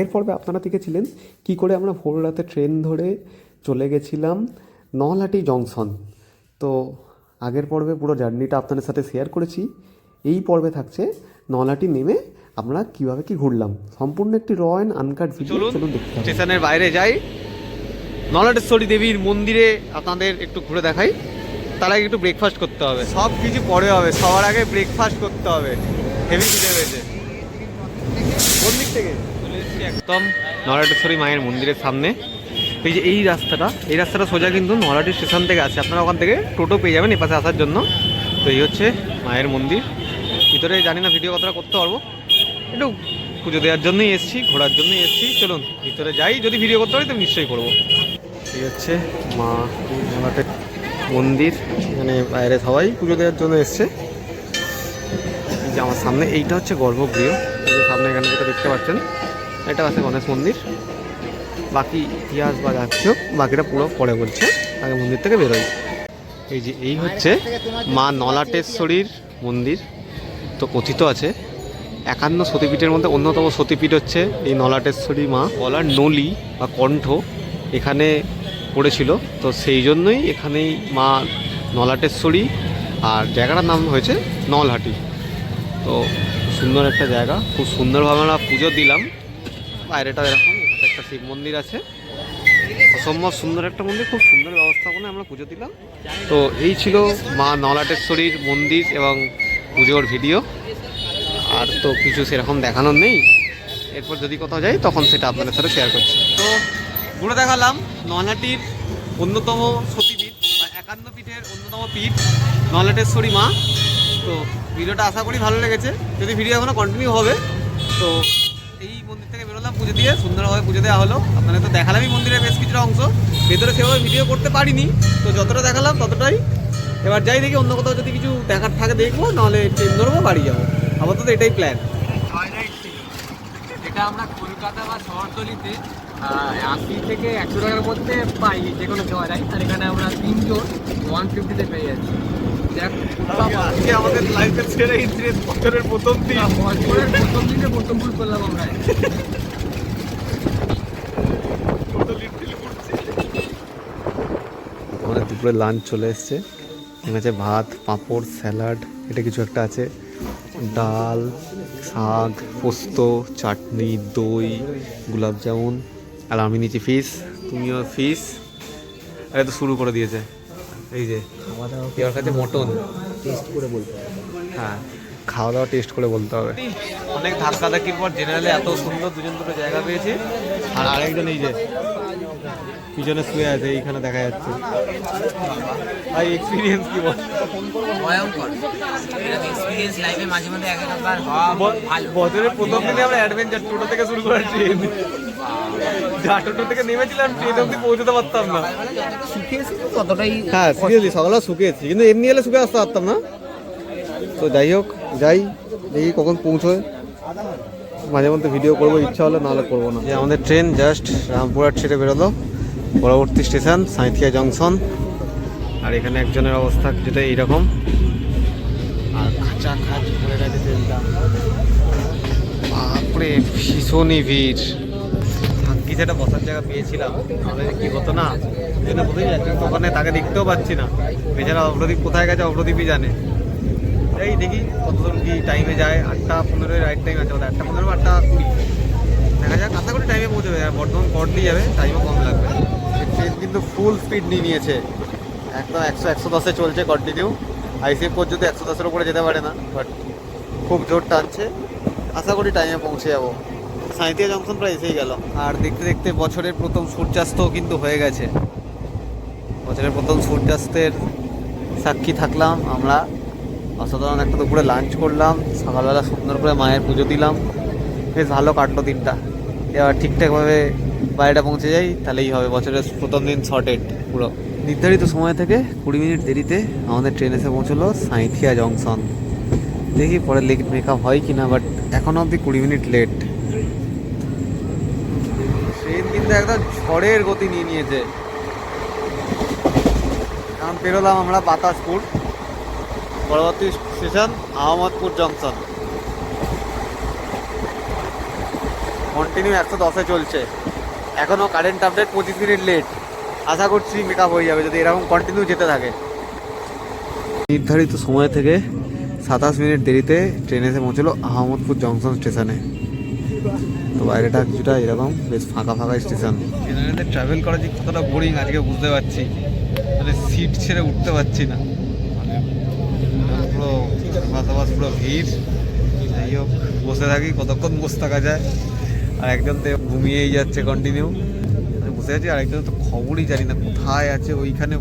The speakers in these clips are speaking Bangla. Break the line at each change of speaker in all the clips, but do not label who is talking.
এর পর্বে আপনারা দেখেছিলেন কি করে আমরা ভোর রাতে ট্রেন ধরে চলে গেছিলাম নলহাটি জংশন। তো আগের পর্বে পুরো জার্নিটা আপনাদের সাথে শেয়ার করেছি। এই পর্বে থাকছে নলহাটি নেমে আমরা কীভাবে কি ঘুরলাম। সম্পূর্ণ একটি র অ্যান্ড আনকাট ভিডিও
চলুন
দেখতে
স্টেশনের বাইরে যাই। নলাটেশ্বরী দেবীর মন্দিরে আপনাদের একটু ঘুরে দেখাই। তার আগে একটু ব্রেকফাস্ট করতে হবে। সব কিছু পরে হবে। সবার আগে ব্রেকফাস্ট করতে হবে। হেভি খিদে পেয়েছে। কোন দিক থেকে? একদম নলাটেশ্বরী মায়ের মন্দিরের সামনে। এই যে এই রাস্তাটা এই রাস্তাটা সোজা কিন্তু নলাটি স্টেশন থেকে আছে। আপনারা ওখান থেকে টোটো পেয়ে যাবেন এপাশে আসার জন্য। তো এই হচ্ছে মায়ের মন্দির। ভিতরে জানি না ভিডিও কতটা করতে পারব। একটু পুজো দেওয়ার জন্যই এসেছি, ঘোরার জন্যই এসেছি। চলুন, ভিতরে যাই। যদি ভিডিও করতে পারি, তো নিশ্চয়ই করব। এই হচ্ছে মা মলাটের মন্দির। এখানে বাইরে সবাই পুজো দেওয়ার জন্য এসছে। এই যে আমার সামনে, এইটা হচ্ছে গর্ভগৃহ। সামনে এখানে যেটা দেখতে পাচ্ছেন এটা আছে গণেশ মন্দির। বাকি ইতিহাস বা যা কিছু বাকিটা পুরো পরে বলছে, আগে মন্দির থেকে বেরোই। এই যে এই হচ্ছে মা নলাটেশ্বরীর মন্দির। তো কথিত আছে, একান্ন সতীপীঠের মধ্যে অন্যতম সতীপীঠ হচ্ছে এই নলাটেশ্বরী মা। গলার নলি বা কণ্ঠ এখানে পড়েছিল, তো সেই জন্যই এখানেই মা নলাটেশ্বরী আর জায়গাটার নাম হয়েছে নলহাটি। তো সুন্দর একটা জায়গা, খুব সুন্দরভাবে আমরা পুজো দিলাম। বাইরেটা এরকম একটা শিব মন্দির আছে। অসম্ভব সুন্দর একটা মন্দির, খুব সুন্দর ব্যবস্থাপনায় আমরা পুজো দিলাম। তো এই ছিল মা নলাটেশ্বরীর মন্দির এবং পুজোর ভিডিও। আর তো কিছু সেরকম দেখানোর নেই। এরপর যদি কোথাও যাই, তখন সেটা আপনাদের সাথে শেয়ার করছি। তো ঘুরে দেখালাম নলহাটির অন্যতম সতীপীঠ, বা একান্ন পীঠের অন্যতম পীঠ, নলাটেশ্বরী মা। তো ভিডিওটা আশা করি ভালো লেগেছে। যদি ভিডিও এখনও কন্টিনিউ হবে, তো এই মন্দির থেকে বেরোলাম, পুজো দিয়ে, সুন্দরভাবে পুজো দেওয়া হলো। আপনাদের তো দেখালামই মন্দিরের বেশ কিছুটা অংশ। ভেতরে সেভাবে ভিডিও করতে পারিনি, তো যতটা দেখালাম ততটাই। এবার যাই দেখি অন্য কোথাও যদি কিছু দেখার থাকে দেখব, নাহলে ট্রেন ধরবো, বাড়ি যাব। আপাতত এটাই প্ল্যান
এটা আমরা কলকাতা বা শহরতলিতে আশি থেকে একশো টাকার মধ্যে পাই যে কোনো জয় আর এখানে আমরা তিনজন ওয়ান ফিফটিতে পেয়ে যাচ্ছি।
আজকে আমাদের লাইফের সেরা ইন্টারেস্ট বছরের প্রথম দিন।
বছরের প্রথম দিনে প্রথম ভুল করলাম আমরা।
আমাদের দুপুরে লাঞ্চ চলে এসছে। এখানে আছে ভাত পাঁপড় স্যালাড এটা কিছু একটা আছে। ডাল শাক পোস্ত চাটনি দই গোলাপ জামুন আর আমি নিচ্ছি ফিস তুমিও ফিস এটা তো শুরু করে দিয়েছে। এই যে এবার কাছে মটন।
টেস্ট করে বলতে
হ্যাঁ খাওয়া দাওয়া টেস্ট করে বলতে হবে। অনেক ধাক্কা ধাক্কির পর জেনারেলে এত সুন্দর দুজন দুটো জায়গা পেয়েছে। আর আরেকজন এই যে পিছনে শুয়ে আছে এইখানে দেখা যাচ্ছে। ভাই এক্সপিরিয়েন্স কি বল?
ভয়ঙ্কর। এক্সপিরিয়েন্স লাইফে মাঝে মাঝে এক একবার
বছরের প্রথম দিনে আমরা অ্যাডভেঞ্চার টোটো থেকে শুরু করা ট্রেন যা টোটো থেকে নেমেছিলাম ট্রেন অব্দি পৌঁছতে পারতাম না।
ততটাই
হ্যাঁ সিরিয়াসলি সকালে শুকিয়েছি কিন্তু এমনি এলে আসতে পারতাম না। তো যাই হোক যাই দেখি কখন পৌঁছয়। মাঝে মধ্যে ভিডিও করব ইচ্ছা হলে নাহলে করব না। যে আমাদের ট্রেন জাস্ট রামপুরহাট ছেড়ে বেরোলো। পরবর্তী স্টেশন, সাঁইথিয়া জংশন। আর এখানে একজনের অবস্থা যেটা এইরকম। আর খাঁচা খাঁচ পড়ে গেছে ট্রেনটা ভীষণই ভিড়। ভাগ্যিস একটা বসার জায়গা পেয়েছিলাম। তাহলে কি হতো না? জন্য বোঝাই যাচ্ছে ওখানে তাকে দেখতেও পাচ্ছি না। বেচারা অগ্রদীপ কোথায় গেছে অগ্রদীপই জানে। এই দেখি কতদূর কি টাইমে যায়। আটটা পনেরোই রাইট টাইম আছে আটটা পনেরো আটটা কুড়ি। দেখা যাক আশা করি টাইমে পৌঁছবে। আর বর্ধমান দিয়ে যাবে টাইমও কম লাগবে। ট্রেন কিন্তু ফুল স্পিড নিয়ে নিয়েছে। একদম একশো একশো দশে চলছে কন্টিনিউ আইসিএফ যদি একশো দশের উপরে যেতে পারে না বাট খুব জোর টানছে। আশা করি টাইমে পৌঁছে যাব। সাঁইতিয়া জংশন প্রায় এসেই গেল। আর দেখতে দেখতে বছরের প্রথম সূর্যাস্ত কিন্তু হয়ে গেছে। বছরের প্রথম সূর্যাস্তের সাক্ষী থাকলাম আমরা। অসাধারণ একটা দুপুরে লাঞ্চ করলাম। সকালবেলা সুন্দর করে মায়ের পুজো দিলাম। বেশ ভালো কাটলো দিনটা। এবার ঠিকঠাকভাবে বাড়িটা পৌঁছে যাই, তাহলেই হবে বছরের প্রথম দিন শর্টেড পুরো। নির্ধারিত সময় থেকে কুড়ি মিনিট দেরিতে আমাদের ট্রেন এসে পৌঁছলো সাঁইথিয়া জংশন দেখি পরে লেট মেকআপ হয় কি না বাট এখন অবধি কুড়ি মিনিট লেট ট্রেন কিন্তু একদম ঝড়ের গতি নিয়ে নিয়েছে। এখন পেরোলাম আমরা বাতাসপুর, পরবর্তী স্টেশন আহমদপুর জংশন কন্টিনিউ একশো দশে চলছে। এখনও কারেন্ট আপডেট পঁচিশ মিনিট লেট আশা করছি মেকআপ হয়ে যাবে যদি এরকম কন্টিনিউ যেতে থাকে। নির্ধারিত সময় থেকে সাতাশ মিনিট দেরিতে ট্রেন এসে পৌঁছলো আহমদপুর জংশন স্টেশনে তো বাইরেটা কিছুটা এরকম বেশ ফাঁকা ফাঁকা স্টেশন ট্রেনে ট্রাভেল করা যে কতটা বোরিং আজকে বুঝতে পারছি। মানে সিট ছেড়ে উঠতে পারছি না। মানে পুরো বাস বাস পুরো ভিড়। যাই হোক বসে থাকি কতক্ষণ বসে থাকা যায়? আর একজন তো ঘুমিয়েই যাচ্ছে কন্টিনিউ বসে আছি, আর একজন তো খবরই জানি না কোথায় আছে, ওইখানে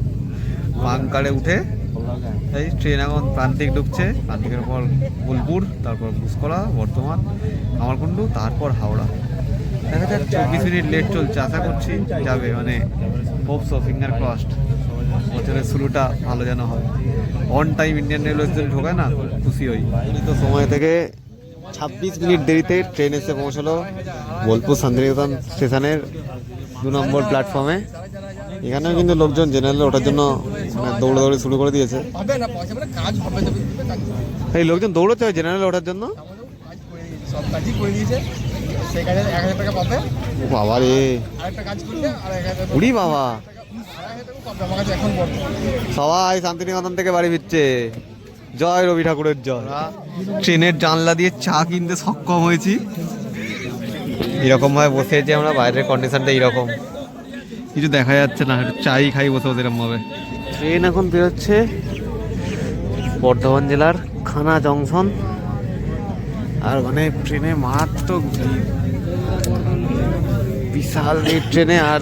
বাংকারে উঠে এই ট্রেন এখন প্রান্তিক ঢুকছে, প্রান্তিকের পর বোলপুর, তারপর বুসকলা বর্ধমান, কামারকুণ্ডু, তারপর হাওড়া। দেখা যাক, চব্বিশ মিনিট লেট চলছে, আশা করছি যাবে মানে হোপস ফিঙ্গার ক্রসড বছরের শুরুটা ভালো যেন হয়। অন টাইম ইন্ডিয়ান রেলওয়ে যদি ঢোকায় না, খুশি হই। তো সময় থেকে ছাব্বিশ মিনিট দেরিতে ট্রেন এসে পৌঁছলো বোলপুর শান্তিনিকেতন স্টেশনের দু নম্বর প্ল্যাটফর্মে। এখানেও কিন্তু লোকজন জেনারেলে ওঠার জন্য মানে দৌড়াদৌড়ি শুরু করে দিয়েছে। এই লোকজন দৌড়তে হয় জেনারেলে ওঠার জন্য? বাবা রে। উড়ি বাবা। সবাই শান্তিনিকেতন থেকে বাড়ি ফিরছে। জয় রবি ঠাকুরের জয়। ট্রেনের জানলা দিয়ে চা কিনতে সক্ষম হয়েছি। এরকম ভাবে বসে আছি আমরা বাইরের কন্ডিশনটা এইরকম কিছু দেখা যাচ্ছে না চাই খাই বসে বসে এরকম ভাবে ট্রেন এখন বেরোচ্ছে বর্ধমান জেলার খানা জংশন। আর মানে ট্রেনে মারাত্মক ভিড়। বিশাল ভিড় ট্রেনে আর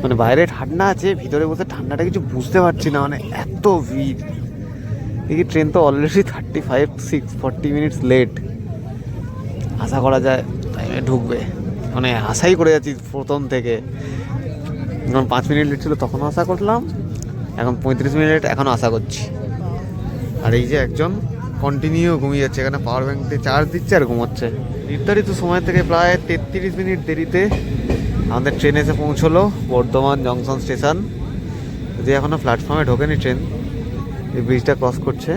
মানে বাইরে ঠান্ডা আছে ভিতরে বসে ঠান্ডাটা কিছু বুঝতে পারছি না মানে এত ভিড়। দেখি ট্রেন তো already thirty five six forty minutes late আশা করা যায় টাইমে ঢুকবে। মানে আশাই করে যাচ্ছি প্রথম থেকে। যখন পাঁচ মিনিট লেট ছিল তখনও আশা করলাম। এখন পঁয়ত্রিশ মিনিট এখনও আশা করছি। আর এই যে একজন কন্টিনিউ ঘুমিয়ে যাচ্ছে। এখানে পাওয়ার ব্যাঙ্ক দিয়ে চার্জ দিচ্ছে আর ঘুমোচ্ছে। নির্ধারিত সময় থেকে প্রায় তেত্রিশ মিনিট দেরিতে আমাদের ট্রেন এসে পৌঁছলো বর্ধমান জংশন স্টেশন যে এখনও প্ল্যাটফর্মে ঢোকেনি ট্রেন এই ব্রিজটা ক্রস করছে।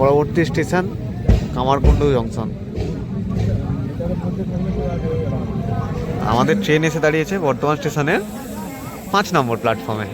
পরবর্তী স্টেশন কামারকুণ্ডু জংশন আমাদের ট্রেন এসে দাঁড়িয়েছে বর্তমান স্টেশনের পাঁচ নম্বর প্ল্যাটফর্মে